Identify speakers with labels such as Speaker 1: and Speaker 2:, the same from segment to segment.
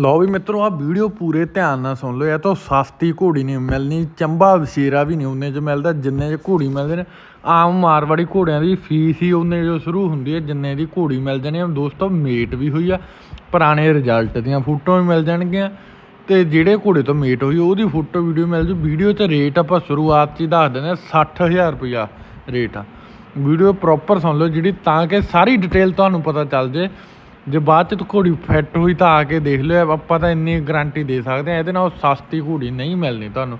Speaker 1: ਲਓ ਵੀ ਮਿੱਤਰੋ ਆ ਵੀਡੀਓ ਪੂਰੇ ਧਿਆਨ ਨਾਲ ਸੁਣ ਲਓ। ਇਹ ਤਾਂ ਸਸਤੀ ਘੋੜੀ ਨਹੀਂ ਮਿਲਣੀ, ਚੰਬਾ ਵਸ਼ੀਰਾ ਵੀ ਨਹੀਂ ਉਹਨੇ ਚ ਮਿਲਦਾ, ਜਿੰਨੇ ਚ ਘੋੜੀ ਮਿਲਦੇ ਨੇ। ਆਮ ਮਾਰਵਾੜੀ ਘੋੜਿਆਂ ਦੀ ਫੀਸ ਹੀ ਉਹਨੇ ਜੋ ਸ਼ੁਰੂ ਹੁੰਦੀ ਹੈ, ਜਿੰਨੇ ਦੀ ਘੋੜੀ ਮਿਲ ਜਾਣੀ ਆ ਦੋਸਤੋ ਮੇਟ ਵੀ ਹੋਈ ਆ, ਪੁਰਾਣੇ ਰਿਜ਼ਲਟ ਦੀਆਂ ਫੋਟੋਆਂ ਵੀ ਮਿਲ ਜਾਣਗੀਆਂ। ਤੇ ਜਿਹੜੇ ਘੋੜੇ ਤੋਂ ਮੇਟ ਹੋਈ, ਉਹਦੀ ਫੋਟੋ ਵੀਡੀਓ ਮਿਲ ਜੂ। ਵੀਡੀਓ 'ਚ ਰੇਟ ਆਪਾਂ ਸ਼ੁਰੂਆਤ 'ਚ ਹੀ ਦੱਸ ਦਿੰਦੇ ਹਾਂ 60000 ਰੁਪਇਆ ਰੇਟ ਆ। ਵੀਡੀਓ ਪ੍ਰੋਪਰ ਸੁਣ ਲਓ, ਜਿਹੜੀ ਤਾਂ ਕਿ ਸਾਰੀ ਡਿਟੇਲ ਤੁਹਾਨੂੰ ਪਤਾ ਚੱਲ ਜੇ। ਜੇ ਬਾਅਦ 'ਚ ਘੋੜੀ ਫਿੱਟ ਹੋਈ ਤਾਂ ਆ ਕੇ ਦੇਖ ਲਿਓ, ਆਪਾਂ ਤਾਂ ਇੰਨੀ ਗਾਰੰਟੀ ਦੇ ਸਕਦੇ ਆ ਇਹਦੇ ਨਾਲ ਸਸਤੀ ਘੋੜੀ ਨਹੀਂ ਮਿਲਣੀ ਤੁਹਾਨੂੰ।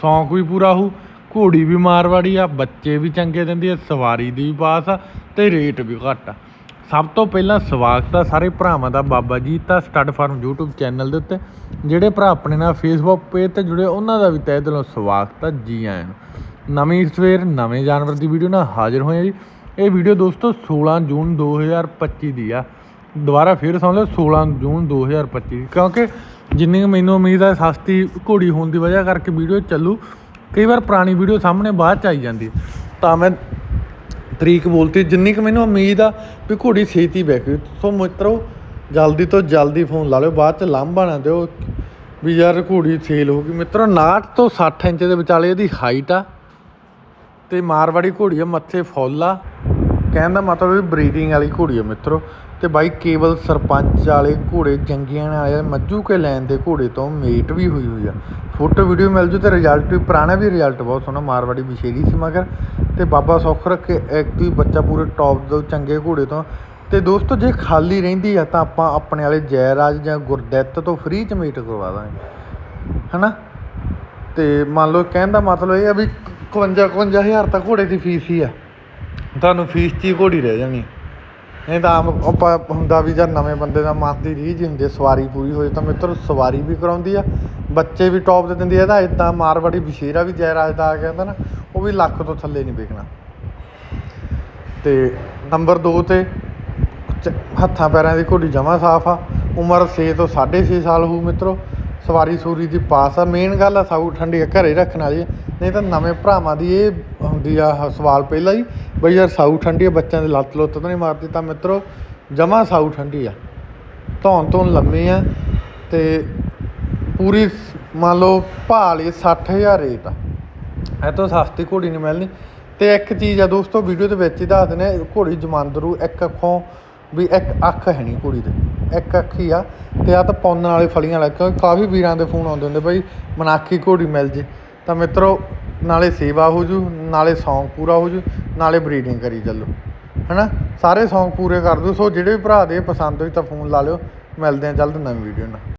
Speaker 1: ਸ਼ੌਂਕ ਵੀ ਪੂਰਾ ਹੋਊ, ਘੋੜੀ ਵੀ ਮਾਰਵਾੜੀ ਆ, ਬੱਚੇ ਵੀ ਚੰਗੇ ਦਿੰਦੀ ਆ, ਸਵਾਰੀ ਦੀ ਵੀ ਪਾਸ ਆ ਤੇ ਰੇਟ ਵੀ ਘੱਟ ਆ। ਸਭ ਤੋਂ ਪਹਿਲਾਂ ਸਵਾਗਤ ਆ ਸਾਰੇ ਭਰਾਵਾਂ ਦਾ, ਬਾਬਾ ਜੀ ਤਾਂ ਸਟੱਡ ਫਾਰਮ YouTube ਚੈਨਲ ਦੇ ਉੱਤੇ। ਜਿਹੜੇ ਭਰਾ ਆਪਣੇ ਨਾਲ Facebook ਪੇਜ ਤੇ ਜੁੜੇ, ਉਹਨਾਂ ਦਾ ਵੀ ਤਹਿ ਦਿਲੋਂ ਸਵਾਗਤ ਆ, ਜੀ ਆਇਆਂ ਨੂੰ। ਨਵੀਂ ਸਵੇਰ, ਨਵੇਂ ਜਾਨਵਰ ਦੀ ਵੀਡੀਓ ਨਾਲ ਹਾਜ਼ਰ ਹੋਏ ਆ ਜੀ। ਇਹ ਵੀਡੀਓ ਦੋਸਤੋ 16 ਜੂਨ 2025 ਦੀ ਆ। ਦੁਬਾਰਾ ਫਿਰ ਸਮਝ ਲਓ 16 ਜੂਨ 2025 ਦੀ। ਕਿਉਂਕਿ ਜਿੰਨੀ ਕੁ ਮੈਨੂੰ ਉਮੀਦ ਹੈ ਸਸਤੀ ਘੋੜੀ ਹੋਣ ਦੀ ਵਜ੍ਹਾ ਕਰਕੇ ਵੀਡੀਓ ਚੱਲੂ। ਕਈ ਵਾਰ ਪੁਰਾਣੀ ਵੀਡੀਓ ਸਾਹਮਣੇ ਬਾਅਦ ਚ ਆਈ ਜਾਂਦੀ ਤਾਂ ਮੈਂ ਤਰੀਕ ਬੋਲਤੀ, ਜਿੰਨੀ ਕੁ ਮੈਨੂੰ ਉਮੀਦ ਆ ਵੀ ਘੋੜੀ ਛੇਤੀ ਵਿਕ ਸੋ ਮਿੱਤਰੋ, ਜਲਦੀ ਤੋਂ ਜਲਦੀ ਫੋਨ ਲਾ ਲਿਓ, ਬਾਅਦ ਚ ਲਾਂਭਾ ਨਾ ਦਿਓ ਵੀ ਯਾਰ ਘੋੜੀ ਸੇਲ ਹੋ ਗਈ। ਮਿੱਤਰੋ 59 ਤੋਂ 60 ਇੰਚ ਦੇ ਵਿਚਾਲੇ ਇਹਦੀ ਹਾਈਟ ਆ ਤੇ ਮਾਰਵਾੜੀ ਘੋੜੀ ਆ, ਮੱਥੇ ਫੁੱਲ ਆ। ਕਹਿਣ ਦਾ ਮਤਲਬ ਵੀ ਬਰੀਡਿੰਗ ਵਾਲੀ ਘੋੜੀ ਆ ਮਿੱਤਰੋ। ਤੇ ਬਾਈ ਕੇਵਲ ਸਰਪੰਚ ਵਾਲੇ ਘੋੜੇ ਜੰਗੀਆਂ ਵਾਲੇ ਮੱਝੂ ਕੇ ਲੈਣ ਦੇ ਘੋੜੇ ਤੋਂ ਮੇਟ ਵੀ ਹੋਈ ਹੋਈ ਆ। ਫੋਟੋ ਵੀਡੀਓ ਮਿਲ ਜੂ ਤੇ ਰਿਜ਼ਲਟ ਵੀ, ਪੁਰਾਣਾ ਵੀ ਰਿਜ਼ਲਟ ਬਹੁਤ ਸੋਹਣਾ, ਮਾਰਵਾੜੀ ਵਿਸ਼ੇਰੀ ਸੀ ਮਗਰ। ਤੇ ਬਾਬਾ ਸੌਖ ਰੱਖੇ, ਇੱਕ ਬੱਚਾ ਪੂਰੇ ਟੌਪ ਦੇ ਚੰਗੇ ਘੋੜੇ ਤੋਂ। ਤੇ ਦੋਸਤੋ, ਜੇ ਖਾਲੀ ਰਹਿੰਦੀ ਆ ਤਾਂ ਆਪਾਂ ਆਪਣੇ ਵਾਲੇ ਜੈਰਾਜ ਜਾਂ ਗੁਰਦਿੱਤ ਤੋਂ ਫ੍ਰੀ ਚ ਮੀਟ ਕਰਵਾ ਦਾਂਗੇ। ਹਨਾ? ਤੇ ਮੰਨ ਲਓ, ਕਹਿਣ ਦਾ ਮਤਲਬ ਇਹ ਆ ਵੀ 51 51000 ਤਾਂ ਘੋੜੇ ਦੀ ਫੀਸ ਹੀ ਆ। ਤੁਹਾਨੂੰ ਫੀਸ 'ਚ ਹੀ ਘੋੜੀ ਰਹਿ ਜਾਣੀ। ਨਹੀਂ ਤਾਂ ਆਮ ਆਪਾਂ ਹੁੰਦਾ ਵੀ ਜਦ ਨਵੇਂ ਬੰਦੇ ਦਾ ਮਨ ਦੀ ਰੀਝ ਹੁੰਦੀ ਹੈ, ਸਵਾਰੀ ਪੂਰੀ ਹੋਏ ਤਾਂ ਮਿੱਤਰ ਸਵਾਰੀ ਵੀ ਕਰਾਉਂਦੀ ਆ ਬੱਚੇ ਵੀ ਟੌਪ 'ਤੇ ਦਿੰਦੀ ਆ ਇਹਦਾ ਇਦਾਂ ਮਾਰਵਾੜੀ ਬਸ਼ੀਰਾ ਵੀ ਜੈਰਾਜ ਦਾ ਆ ਕਹਿੰਦਾ ਨਾ ਉਹ ਵੀ ਲੱਖ ਤੋਂ ਥੱਲੇ ਨਹੀਂ ਵਿਕਣਾ। ਤੇ ਨੰਬਰ 2 ਤੇ ਚ- ਹੱਥਾਂ ਪੈਰਾਂ ਦੀ ਘੋੜੀ ਜਮਾ ਸਾਫ਼ ਆ ਉਮਰ 6 ਤੋਂ 6.5 ਸਾਲ ਹੋਊ ਮਿੱਤਰੋ। ਸਵਾਰੀ ਸੂਰੀ ਦੀ ਪਾਸ ਆ। ਮੇਨ ਗੱਲ ਆ, ਸਾਊ ਠੰਡੀ ਆ, ਘਰੇ ਰੱਖਣ ਵਾਲੀ ਨਹੀਂ ਤਾਂ ਨਵੇਂ ਭਰਾਵਾਂ ਦੀ ਇਹ ਹੁੰਦੀ ਆ ਆਹ ਸਵਾਲ ਪਹਿਲਾਂ ਹੀ, ਬਈ ਯਾਰ ਸਾਊ ਠੰਡੀ ਆ, ਬੱਚਿਆਂ ਦੇ ਲੱਤ ਲੁੱਤ ਤਾਂ ਨਹੀਂ ਮਾਰਦੀ। ਤਾਂ ਮਿੱਤਰੋ, ਜਮਾ ਸਾਊ ਠੰਡੀ ਆ। ਧੌਣ ਧੌਣ ਲੰਮੀ ਆ ਤੇ ਪੂਰੀ ਮੰਨ ਲਓ ਭਾਅ ਲਈ 60000 ਰੇਟ ਆ। ਇਹ ਤੋਂ ਸਸਤੀ ਘੋੜੀ ਨਹੀਂ ਮਿਲਣੀ। ਤੇ ਇੱਕ ਚੀਜ਼ ਆ ਦੋਸਤੋ ਵੀਡੀਓ ਦੇ ਵਿੱਚ ਹੀ ਦੱਸ ਦਿੰਦੇ ਘੋੜੀ ਜਮਾਂਦਰੂ ਇੱਕ ਅੱਖੋਂ ਵੀ ਇੱਕ ਅੱਖ ਹੈ ਨਹੀਂ ਘੋੜੀ ਦੇ। ਇੱਕ ਅੱਖ ਹੀ ਆ ਤੇ ਆ ਤਾਂ ਪੌਨਣ ਵਾਲੇ ਫਲੀਆਂ ਵਾਲਾ, ਕਿਉਂਕਿ ਕਾਫੀ ਵੀਰਾਂ ਦੇ ਫੋਨ ਆਉਂਦੇ ਹੁੰਦੇ ਬਈ ਮਨਾਖੀ ਘੋੜੀ ਮਿਲ ਜੇ। ਤਾਂ ਮਿੱਤਰੋ, ਨਾਲੇ ਸੇਵਾ ਹੋ ਜੂ, ਨਾਲੇ ਸੌਂਗ ਪੂਰਾ ਹੋ ਜੂ, ਨਾਲੇ ਬਰੀਡਿੰਗ ਕਰੀ ਚੱਲੋ। ਹਨਾ? ਸਾਰੇ ਸੌਂਗ ਪੂਰੇ ਕਰ ਦਿਓ। ਸੋ ਜਿਹੜੇ ਵੀ ਭਰਾ ਦੇ ਪਸੰਦ ਹੋਈ ਤਾਂ ਫੋਨ ਲਾ ਲਿਓ। ਮਿਲਦੇ ਆ ਜਲਦ ਨਵੀਂ ਵੀਡੀਓ ਨਾਲ।